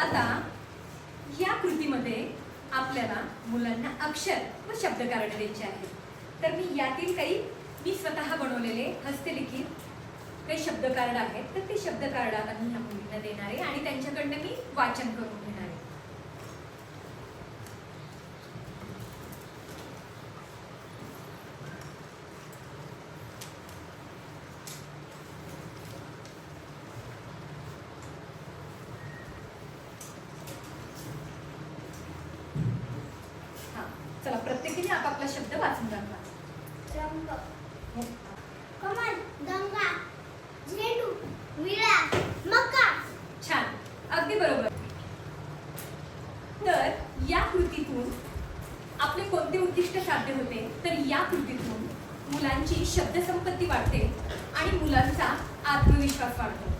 आता या कृतीमध्ये आपल्याला मुलांना अक्षर व शब्द कार्ड द्यायचे आहेत. तर मी यातील काही मी स्वतः बनवलेले हस्तलिखित काही शब्द कार्ड आहेत तर ते शब्द कार्ड आता मी ह्या मुलींना देणार आहे आणि त्यांच्याकडनं मी वाचन करून चला प्रत्येकीने आपापला शब्द वाचून दाखवा. कमल गंगा झेंडू विळा मका. छान. अगदी बरोबर. तर या कृतीतून आपले कोणते उद्दिष्ट साध्य होते तर या कृतीतून मुलांची शब्दसंपत्ती वाढते आणि मुलांचा आत्मविश्वास वाढतो.